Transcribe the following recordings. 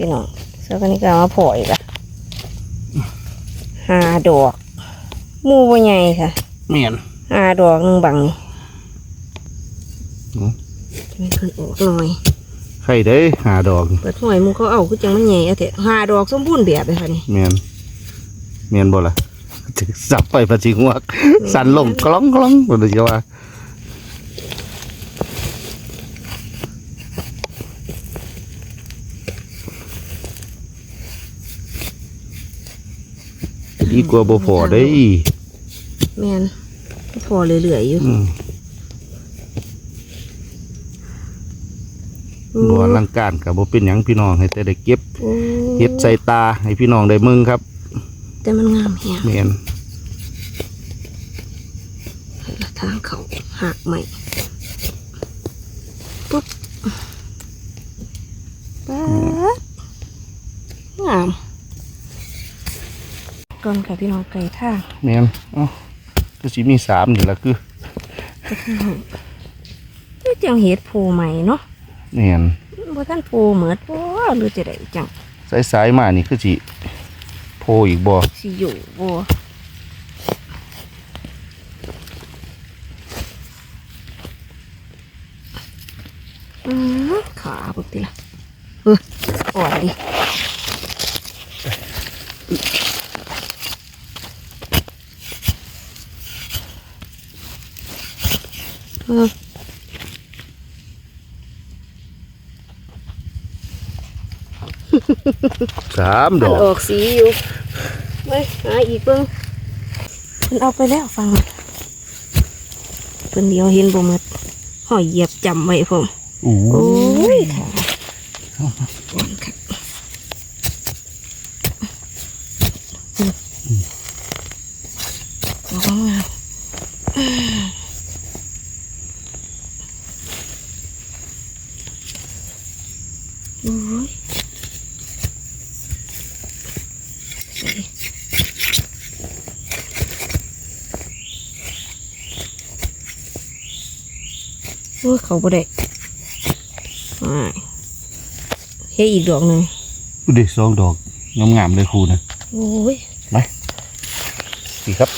พี่น้องเสื้อกันนี้ก็เอามาโผล่อีกอะหาดอกหมูบ่ใหญ่ค่ะเมียนหาดอกหนึ่งบังอืมมันขึ้นออกหน่อยไข่ได้หาดอกเปิดหอยหมูเขาเอาคือจังมันใหญ่เอาเถอะหาดอกสมบูรณ์แบบเลยค่ะนี่เมียนเมียนบ่ล่ะจะสับไปประจิงวักสั่นลงกล้องกล้องบ่ได้จะว่า ดีกว่าบ่พอได้แม่นพอเหลื่อยๆอยู่อืมบ่อลังการกับบ่เป็นหยังพี่น้องให้แต่ได้เก็บโอ้เฮ็ดใส่ตาให้พี่น้องได้มึงครับ แต่มันงามแฮงเมียนทางเขาหักใหม่ปุ๊บป๊าดงาม ก่อนค่ะพี่น้องไก่ท่างเมียนเอ้าก็สิมีสามนี่ล่ะคือนี่จังเห็ดโพใหม่เนาะเมียนบ่ท่านโพเหมือดบ่หรือจะได้จังสายๆมานี่คือสิโพอีกบ่สิอยู่บ่อืมขาปกติละเอออ่อนดิเออ สามดมันอกออกสีอยู่ไปหาอีกเบิ่งมันเอาไปแล้วฟังเพิ่นเดียวเห็นบ่หมดหอยเหยียบจำไว้ผมโอ้โอ้ยค่ะอ่อนค่ะอืมเอาเข้ามาโอ้ยใส่โอ้ย เขาบ่ได้อ่าเฮ้ยอีกดอกหนึ่งเด็กสองดอกงามๆเลยครูนะโอ้ยดีครับ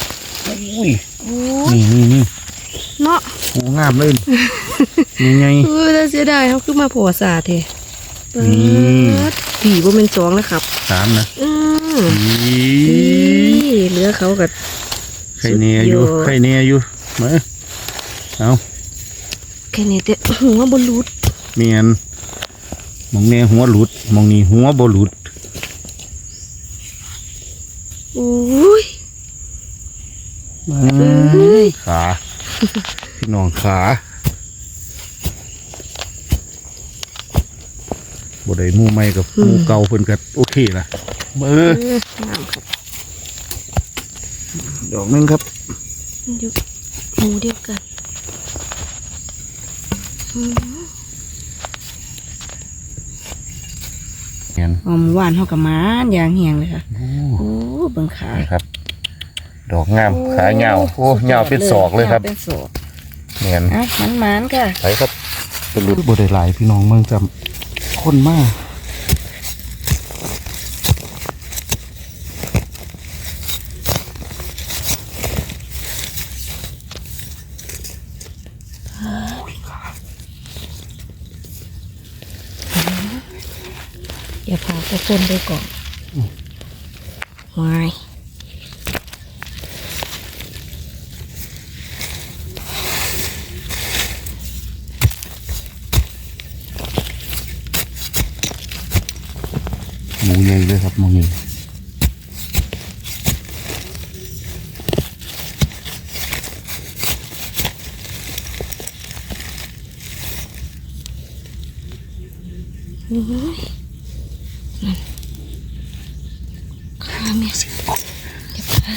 อุ้ยโอ้ยนี่นี่นี่เนาะโอ้งามเลยนี่ไงเออแต่เสียดายเขาขึ้นมาโผล่สาเทนี่ผีบ่เป็นสองแล้วครับสามนะอืมนี่นี่เหลือเขากับไข่เนียอยู่สุดยอดไข่เนียอยู่มาเอา แค่นี้แต่หัวบนรูดเมียนมองเนียหัวหลุดมองนี่หัวบ่หลุดโอ้ยยขา พี่น้องขาบ่ได้หมู่ใหม่กับหมู่เก่าเพิ่นก็โอเคล่ะเบอเอร์องามครับดอกหนึงครับมันอยู่หมูเดียวกันอืม เงี้ยหอมหวานเท่ากับมานยางเหียงเลยค่ะโอ้โอ้เบิ่งขาครับ ดอกงามขาเงาวโอ้เงาวเป็นศอกเลยครับยาวเป็นศอกเงี้ยอะมันมันๆค่ะไปครับเป็นรุ่นบได้หลายพี่น้องเมืองจำคนมาก อย่าพาไปคนไปก่อนวายหมูใหญ่เลยครับหมูใหญ่ โอ้ยนั่นขาแม่สิเก็บขา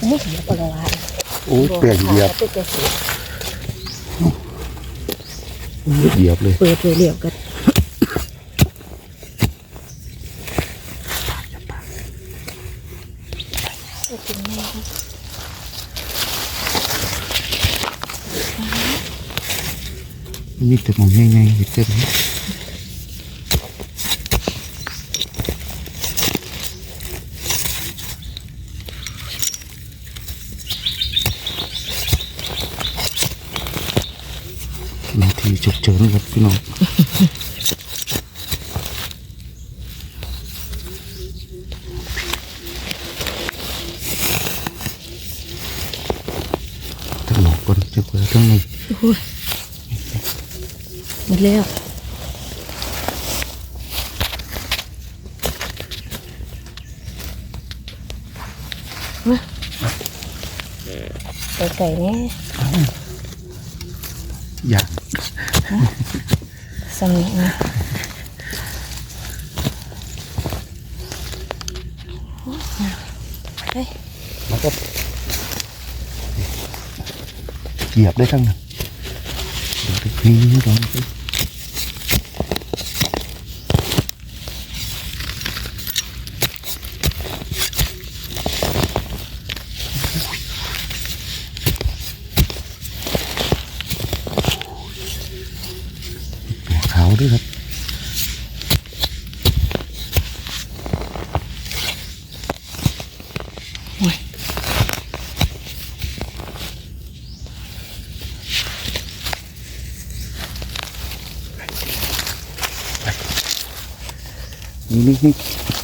โอ้ยเหยียบอะไรวะโอ้เปลี่ยนเหยียบขาเป็นกระสุนเหยียบเลย เปิดไปเหลียวกันโอ้คุณแม่ครับ มีแต่หมองใหญ่ๆเห็ดเต็มเลยนาทีฉุกเฉินครับพี่น้องทั้งหมดบนจะเปิดทั้งนี้ หมดแล้วมาไก่ไก่เนี่ยอย่างสำเนียงนะเฮ้ยมันก็เหยียบได้ทั้งนั้นเดี๋ยวไปนี่นี่ลองสิ mm-hmm.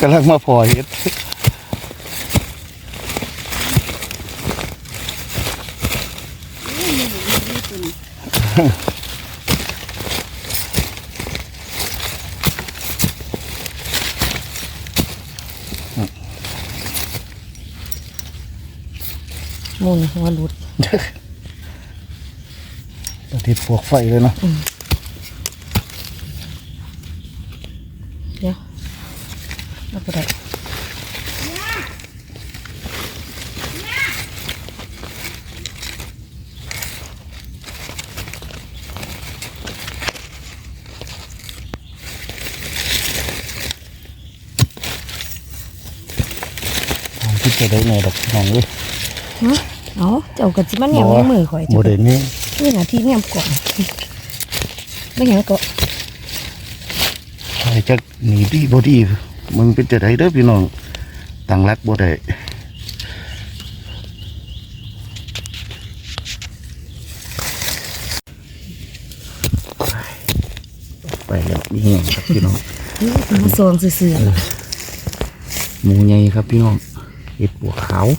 กำลังมาพอเฮ็ดหมุนหัวหลุดตอนที่พวกไฟเลยเนาะ เดี๋ยวเอาไปได้ ผมคิดจะได้ไงดอกน้องเลย ฮะเอาเจ้า กับจิมันเนี่ยมือมือข่อยโมเจ้าเดลนี้นี่นาที่เนี่ยกล่องไม่หยังก็ใครจะหนีดีบ่ดีมึงเป็นจะได้เด้อพี่น้องตั้งรักบ่ได้ไปแล้วมีแห้งครับพี่น้องมาซองเสื่อหมูใหญ่ครับพี่น้องเห็ดบัวขาว ๆ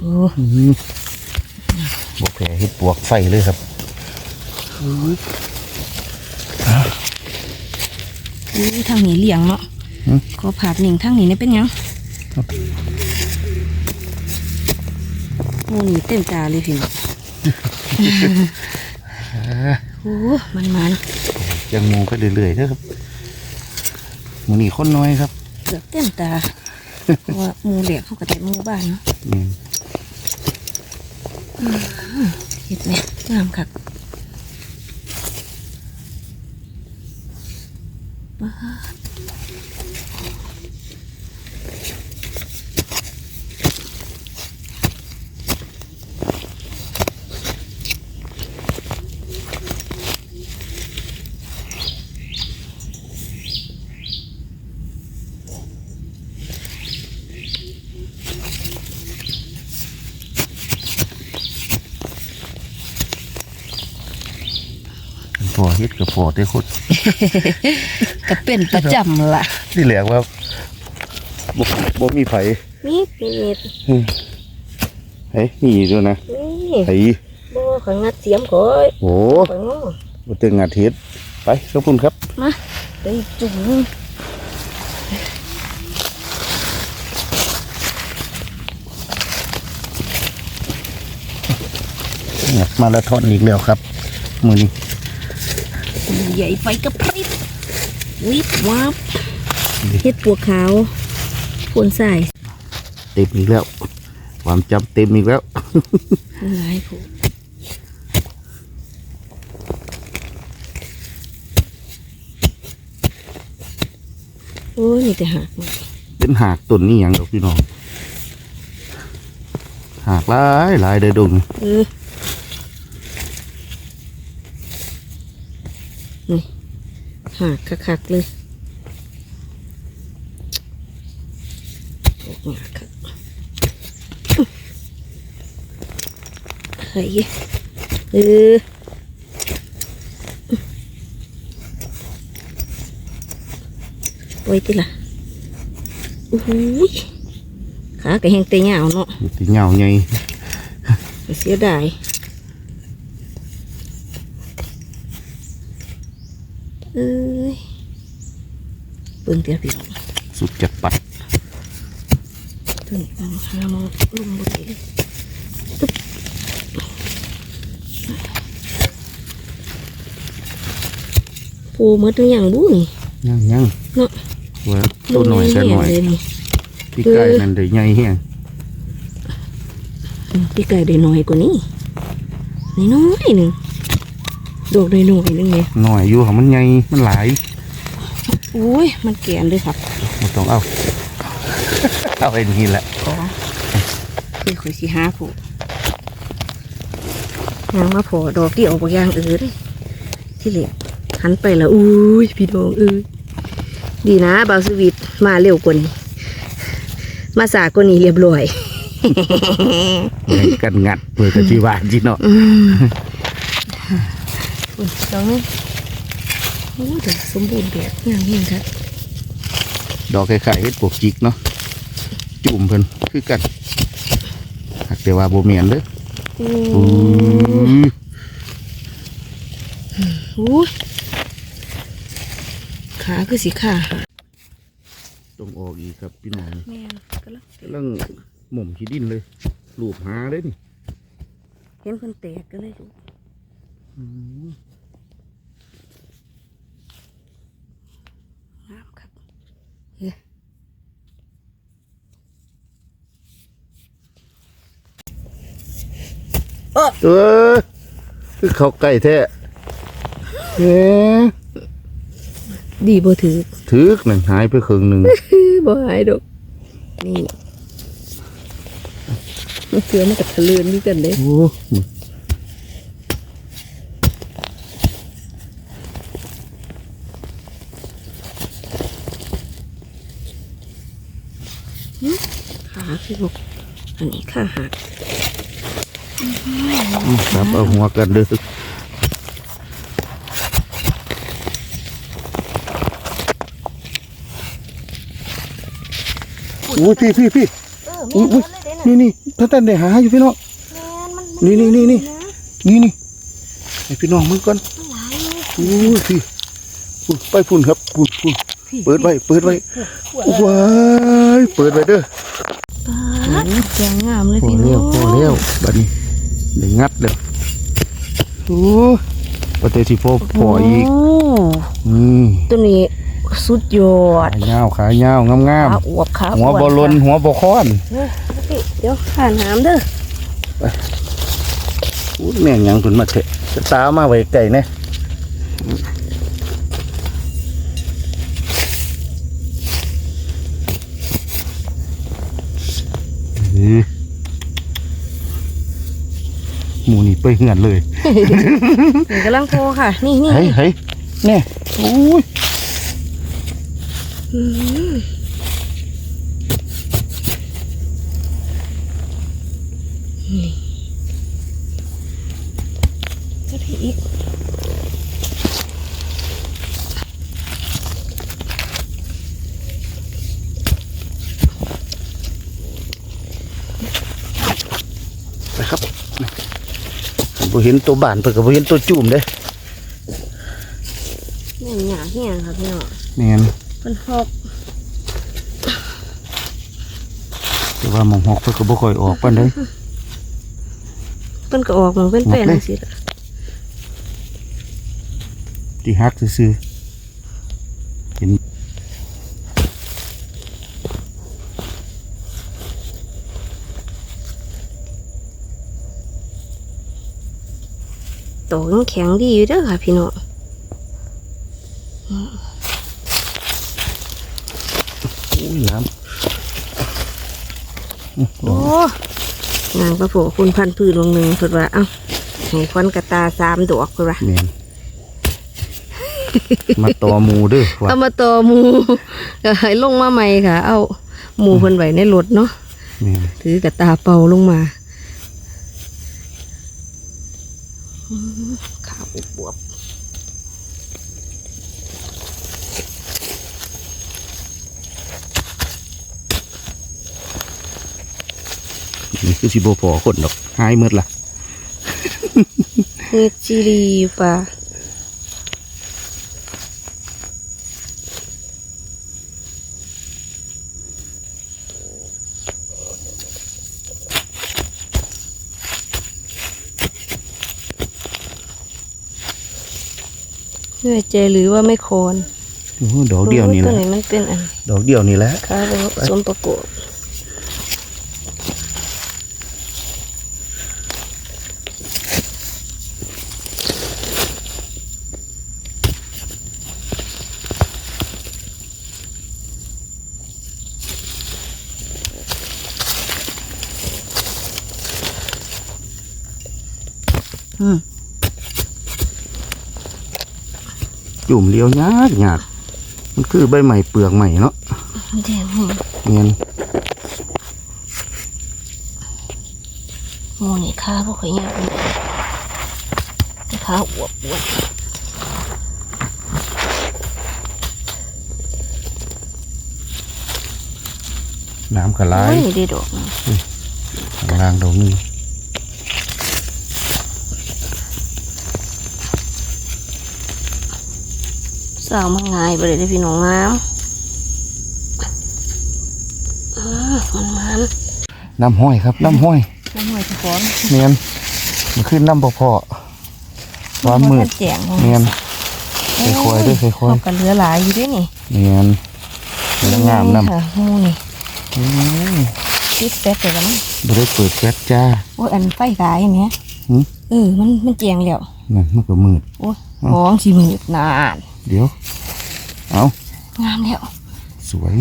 โอ้ อืม บวกแผลเห็ดบวกไฟเลยครับยทางนี้เลี้ยงเนาะหืมขอผาดหนึ่งทางนี้เนี่ยเป็นหยังครับโอ้นี่เต็มตาเลยพี่น้องโอ้มันมันยังงูไปเรื่อยๆเด้อครับหมูนี่คนน้อยครับเกือบเต็มตาเพราะว่าหมูเหลียกเขาก็ได้หมูบ้านเนาะอืม เห็ดเนี่ยงามคักบ้าน อที่คุก็เป็นประจำล่ะนี่เหลือว่าบ่บ่มีไผมีมีเฮ้ยมีด้วยนะไผ่บ่ขังงัดเสียมขอยโอ้บ่ตึงอาทิตย์ไปขอบคุณครับมาไปจุ่มมาละทอนอีกแล้วครับ มือนี้ ใหญ่ไฟกระพริบวิบวับเฮ็ดปวกขาวพวนใส่เต็มอีกแล้ว ความจำเต็มอีกแล้วหลายผู้โอ้ยมีแต่หักหมดเป็นหากต้นนี้อย่างดอกพี่น้องหากหลายหลายเด้อดงเออนี่ หักคักๆเลยออกมาครับเฮ้ยเออไว้ติล่ะโอ้โหยขากระแหงเตะยาวเนาะมันสิเหงาไงเสียดายเอ้ยเบิ่งเตียพี่น้องสุดจัดปัดถึงบางหามองลุมบดีเลยตึ๊บโผล่หมดตัวอย่างบุ้นี่ยังยังเนาะว่าตัวหน่อยแต่หน่อยเลยนี่พี่ไก่นั่นได้ใหญ่แห้งอืมพี่ไก่ได้น้อยกว่านี้น้อยๆหนึ่งดอกได้น้อยๆหนึงเนี่ยหน่อยอยู่ค่ะมันใหญ่มันหลายโอ้ยมันแกนเลยครับมาต้องเอาเอาไอ้นี่แหละขอคือข่อยสิหาผู้ยางมาพอดอกที่ออกบางอย่างเออเลยที่เหลือหันไปแล้วอุ้ยพี่ดองเออดีนะบาวสวิตมาเร็วกว่านี้ มาสากว่านี้เรียบร้อยแบ่งกันงัดเพื่อกะจีวานจีเนาะอุ้ยดอกนึงโอ้ยแต่สมบูรณ์แบบงามเห็นครับดอกไข่ๆเฮ็ดปวกจิกเนาะจุ่มเพิ่นคือกันหักแต่ว่าบ่เมียนเด้อโอ้อู้ยโหขาคือสีขาหาต้องออกอีกครับพี่น้องแม่นก็แล้วกำลังหม่อมขี้ดินเลยลูบหาเลยนี่เห็นเพิ่นแตกก็เลยลูกงามครับ เฮ้ยเออคือเขาใกล้แท้เอ๊ดีบ่ถือถือกนั่นหายไปครึ่งหนึ่งบ่หายดอกนี่มันเสือมันกับทะเลือนด้วยกันเด้โอ้ ขาคือลูก อันนี้ขาหักครับเอาหัวกันเด้ออุ้ยพี่พี่พี่เอออุ้ยอุ้ยนี่นี่ท่านท่านได้หาอยู่พี่น้องนี่นี่นี่นี่นี่นี่ให้พี่น้องมึงก่อนอู้ยพี่พุ่นไปพุ่นครับพุ่นพุ่นเปิดไว้เปิดไว้ว้ายเปิดไว้เด้อ ปาดแกงงามเลยพอพี่น้แล้อวงพอแล้วบัดนี้ได้งัดแล้วโอ้ยประเทศที่พอพออีกโนี่ตัวนี้สุดยอดขายาวขายาวงามงามขาอวบขาหัวบอลนหัวบอค้อนเฮ้ยพี่เดี๋ยวผ่านหามเด้ออู้แม่งหยังขึ้นมาเถอะจะตามาไว้ไก่แน่ อ้ยหมูนี่ไปเหือนเลยนี่กำลังโทรค่ะ นี่นี่เฮ้ยเฮ้ยแน่โอ้ย อืมนี่ก็พี่อีก นะครับบ่ เห็นตัวบานเพิ่นก็บ่เห็นตัวจุ่มเด้แม่นหยาเฮียงค่ะพี่น้องแม่นมันหอกแต่ว่าหมองหอกเพิ่นก็บ่ค่อยออกปานใดพเพิ่นก็ออกมันเป็นเป็นจังซี่ล่ะที่ฮักซื่อๆ โตยังแข็งดีอยู่เด้อค่ะพี่น้องอุ้ยน้ำโอ้นางประโผคุณพันธุ์พืชลงหนึ่งเพิ่นว่า เอ้าให้ควันกระตาสามดอกเพิ่นว่าเนียนมาต่อหมูเด้อว่าเอามาต่อหมูก็ให้ลงมาใหม่ค่ะ เอาหมูเพิ่นไว้ในรถเนาะเนียนถือกระตาเป่าลงมาอืม ขาวบวบนี่คือสิโบพอคนดอกหายหมดละเฮ็ดจีรีปล เนื่อยใจหรือว่าไม่โคนโอ้โหดอกเดียวนี่ตัวนะไหนมันเป็นอันดอกเดียวนี่แหละ ค้าผสมประกอบ มเลี้ยวยากยากมันคือใบใหม่เปลือกใหม่เนาะเดี๋ยวหมูเนียนหมูนี่ค้าพวกเขาเนี่ยเป็นแต่ค้าอวบอวบน้ำกระลาโอ้ยยนี่ได้ดอกนะข้างล่างดอกหนึ สาวมันง่ายไปเลยได้อพี่น้องงามอ่ามันมันน้ำห้อยครับ น้ำห้อยน้ำหอยจะฟ้อนเนียนมันขึ้นน้ำบ่พอร้อนมืดแจงเนียนใส่ควายด้วยใส่ควายเขากันเหลือหลายอยู่ด้วยนี่เนียนเนื้องามน้ำค่ะหมูนี่อืมติดแป๊กเลยกันมั้งบ่ได้เปิดแก๊สจ้าโอ้ยอันไฟกายอันเนี้ยหืมเออมันมันแจงแล้วนั่นมันก็มืดโอ้ยมองสิมืดนาน เดี๋ยว เอางามแล้วสวย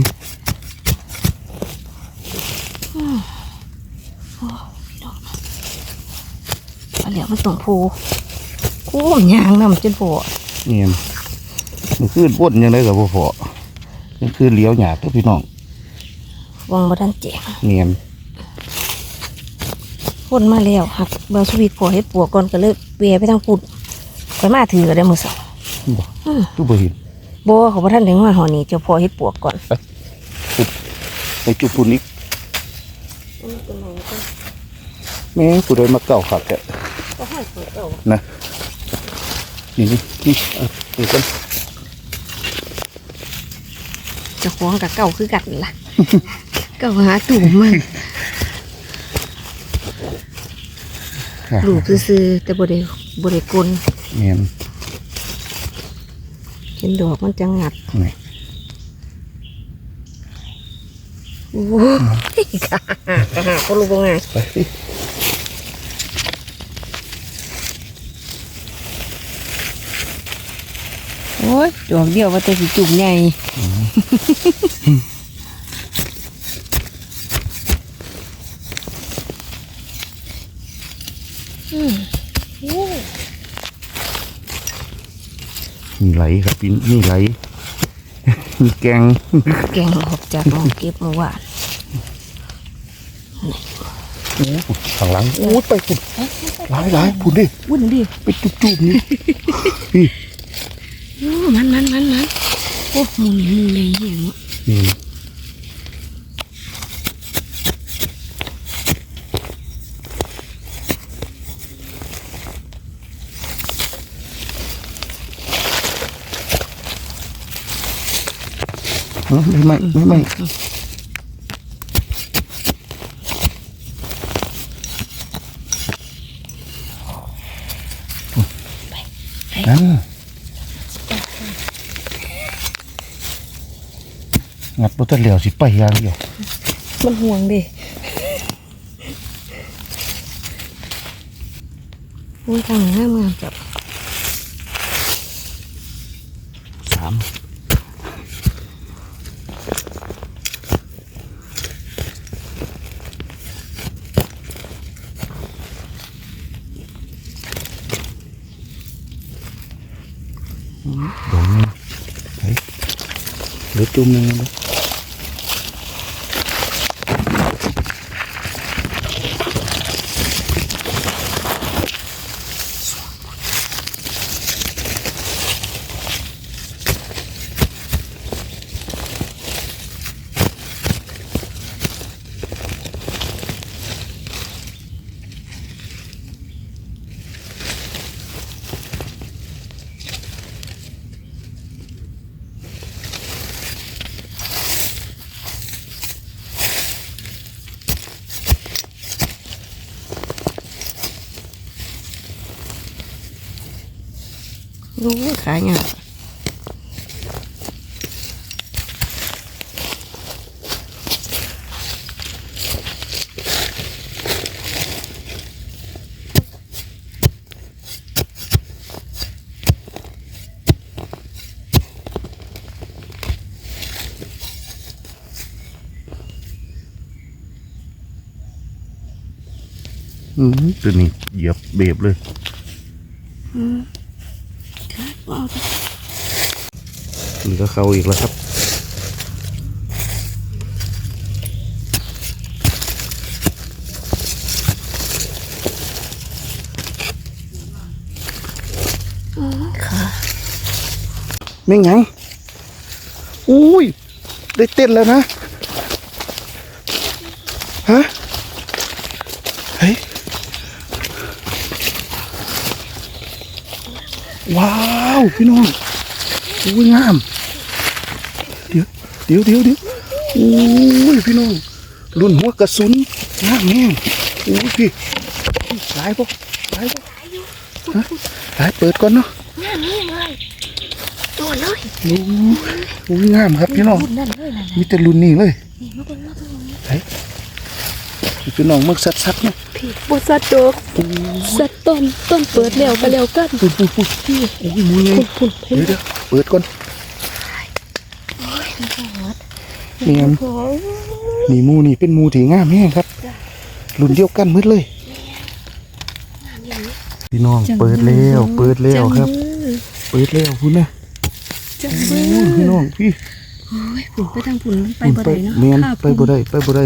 เอาเหลียวมันตรงภูกู้มยางนำจนโผล่เนียนมันขึ้นวนยังไงกับบ่พอมันคือเลี้ยวหยาบเด้อพี่น้องวังบ่ทันแจงเนียนพ่นมาแล้วหักบาสวีทพอให้ปัวก่อนก็เลยเวียไปทางปุ่นไปมาถือก็ได้มือสอง บ่ตู้บ่เห็นบ่เขาบ่ทันถึงมาหอนี้เจ้าพอให้ปวกก่อนไปจุดปุ่นอีกแม่ผู้ใดมาเก่าขับแกก็ให้เปิดเอานะนี่นี่นี่เอานี่กันเจะคล้าของกับเก่าคือกันล่ะ เก่าหาตุ่มมันลูกซื่อๆแต่บ่ได้บ่ได้กลนเนียน เห็นดอกมันจะงัดนี่โอ้ยกะหากะหาก็รู้บ่ไงไปสิโอ้ยดอกเดียวว่าแต่สิจุ่มใหญ่อืมโอ้ มี ไหลครับพี่มีไหลมีแกงแกงออกจากหม้องเก็บเมื่อวานข้างหลังโอ้ยไปพุ่นหลายหลายพุ่นดิวุ่นดิไปจุบจุบนี่พี่โอ้มันมันมันมันโอ้หมูนี่หมูเลยเหี้ยเนาะนี่ เอาได้ไหมได้ไหมอ่างัดรถเหลียวสิไปยางเดียวมันห่วงดิมันทางง่ายมากจับ เ หลือจุ่มหนึงนะ รู้ขายงาม อืมตัวนี้เหยียบเบบเลย ครับเอาไป นี่ก็เข้าอีกแล้วครับค่ะไม่งยังอุ้ย ได้เต้นแล้วนะ ฮะ เฮ้ย ว้าพี่น้องอุ้ยงาม เดี๋ยวเดี๋ยวเดี๋ยวเดี๋ยวอุ้ยพี่น้องรุ่นหัวกระสุนงามแม่งอุ้ยพี่พี่สายปะสายปะฮะสายเปิดก่อนเนาะงามนี่เลยตัวเลยโอ้ยโอ้ยงามครับพี่น้องมีแต่รุ่นนี้เลยนี่มาเบิ่งมาเบิ่งพี่น้องมึกสัดๆเนาะ พี่บสัตว์ดอกสัดต้นต้นเปิดแล้วก็แล้วกันปุ๊บปุ๊บปุ๊บโอ้ยมือไงพุ่นพุ่นเดี๋ยวเดี๋ยวเปิดก่อนเนียนโอ้ยนี่มูนี่เป็นมูที่งามแห้งครับรุ่นเดียวกันมืดเลยพี่น้องเปิดแล้วเปิดแล้วครับ เปิดแล้วพุ่นนะจังโอ้เบิ่พี่น้องพี่โอ้ยพุ่นไปทางพุ่นไปบ่ได้เนาะเมียนค่ะไปบ่ได้ไปบ่ได้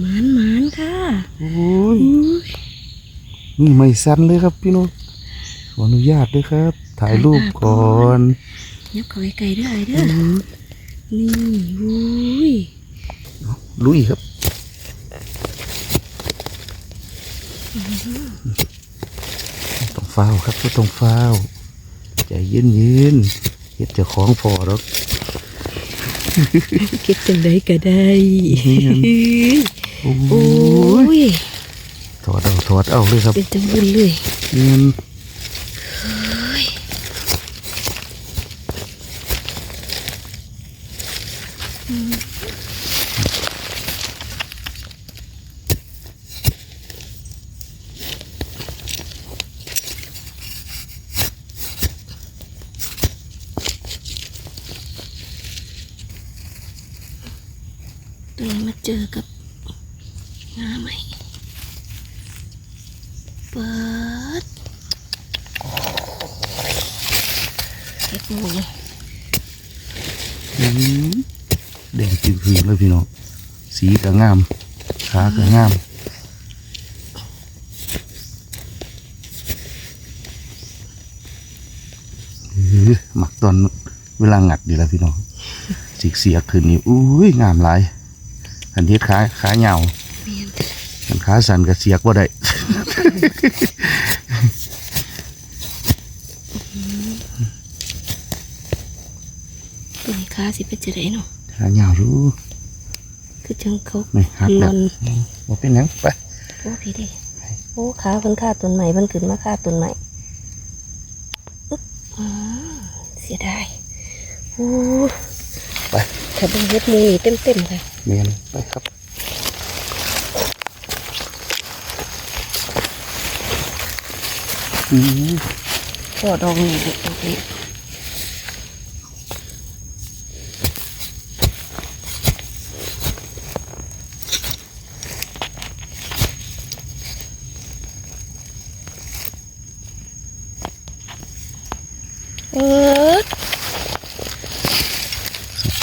หมานหมานค่ะโอ้ยนี่ไม่สั้นเลยครับพี่น้องขออนุญาตด้วยครับ ถ่ายรูปก่อนยับเข้าไกลๆเด้อไอ้เด้อนี่อุ้ยลุยครับต้องเฝ้าวครับก็ต้องเฝ้าวใจเย็นเย็นๆเฮ็ดเจะของพอหรอกเก็บจังไดก็ได้ โอ้โอ้ยยถอดเอาถอดเอาเลยครับเป็นจังบุญเลยเงินตัวนี้มาเจอกับงาใหม่เปิดเก็บหมู อืม แดงจืดหือเลยพี่น้องสีก็งามขาก็งามเออหมักตอนเวลางัดดีแล้วพี่น้องสีเสียขึ้นนี่อุ้ยงามหลายอันเฮ็ดขาขาเหยาวเมียนอันขาสั่นก็เสียกว่าได้ ตัวนี้ ขาสิเป็นจะได้เนาะขาเหยาวรู้คือจังเขานี่หักหแล้ล่วนบ่เป็นหยังไปโอ้พี่ดิโอ้ขาเพิ่นฆ่าต้นใหม่เพิ่นขึ้นมาฆ่าต้นใหม่อึ๊บสียดายโอ้ไปถ้าเบิ่งเฮ็ดหมูนี่เต็มๆค่ะเมียนไปครับอืมพอดองนี่ดอกนี้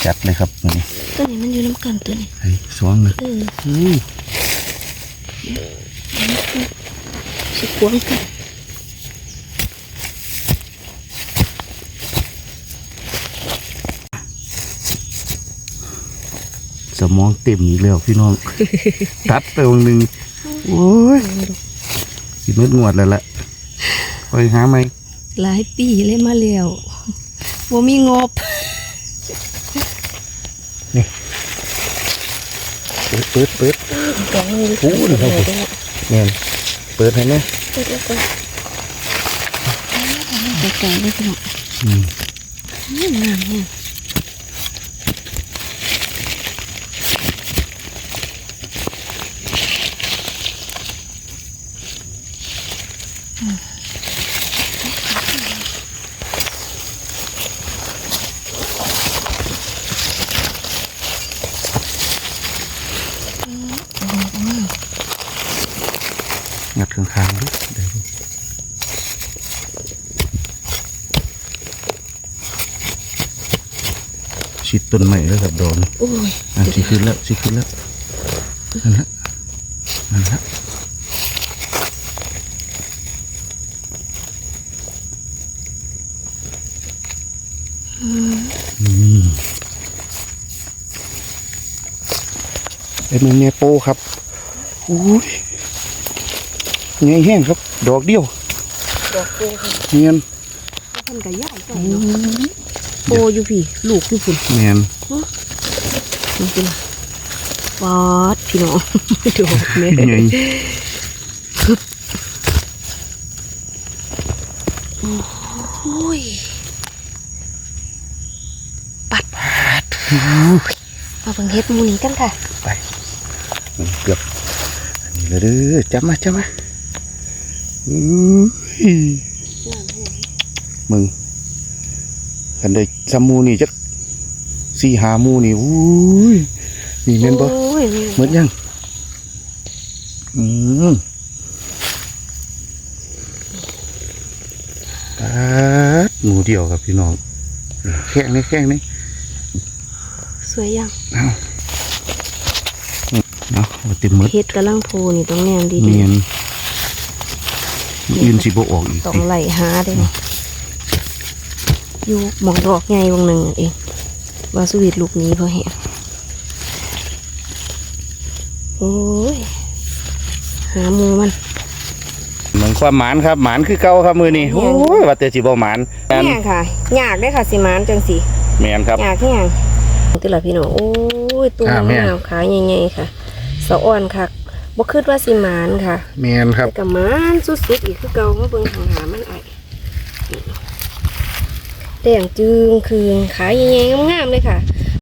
จัดเลยครับนี่ตัวนี้มันอยู่น้ำกันตัวนี้ไอ้สองเลยเอออืมสิกวงกันสมองเต็มอีกแล้วพี่น้อง ตัดไปวงหนึ่งโอ้ยสิเม็ดงวดแล้วล่ะไปหาไหมหลายปีเลยมาแล้วว่ามีงบ ปิดเปิดเปิดดองนี่โอ้ยครับเมียนเปิดให้แน่เปิดแล้วก็ไกลๆเลยพี่น้องอืมนี่งามเนี่ย งัดข้างๆดูได้ดูชิด ต้นไม้แล้วครับดอนโอ้ยอะสิขึ้นแล้วสิขึ้นแล้วนั่นละนั่นละนี่เอ็ดมันเนโปครับอุ้ยไงแห้งครับ ดอกเดียว ดอกโปค่ะเนียนท่านก็ย่ายกันเนาะ โปอยู่พี่ ลูกอยู่พุ่นเนียนนี่เป็นปอดพี่น้องดอกเนี่ยไงโอ้ยปัดมาเบิ่งเฮ็ดหมูนี้กันค่ะ ไปมันเกือบอันนี้เลยเด้อจับมาจับมาอุ้ยมึง คันได้ซัมมูนี่จักสี่หาหมูนี่อุ้ยนี่เม่นบ่โอ้ยหมดยังอืมตัดหมูเดียวครับพี่น้องแข้งนี่แข้งนี่สวยยังเอาเอาเอาติดหมดเฮ็ดกำลังโพนี่ต้องแนมดีเนียนอื่นสิบออกอีกๆต้องติไล่หาเด้นี่ อยู่หมองดอกใหญ่วงหนึ่งเองว่าสวีทลูกนี้พอแหงโอ้ย หาหมูมันเหมือนความหมานครับหมานคือเก่าครับมือนี่แม่นโอ้ยว่าแต่สิบ่หมานแมนเนี่ยค่ะยากได้อค่ะสิมานจังสิแมนครับยากแค่ยังติละพี่น้องโอ้ยตัวอ่าแม่งามขาใหญ่ๆค่ะสะอ่อนค่ะบ่คิดว่าสิมานค่ะ แมนครับแต่กับมานสุดๆอีกคือเก่ามาเบิ่งหางหามันไอ แต่งจึงคืนขาใหญ่ๆงามๆเลยค่ะ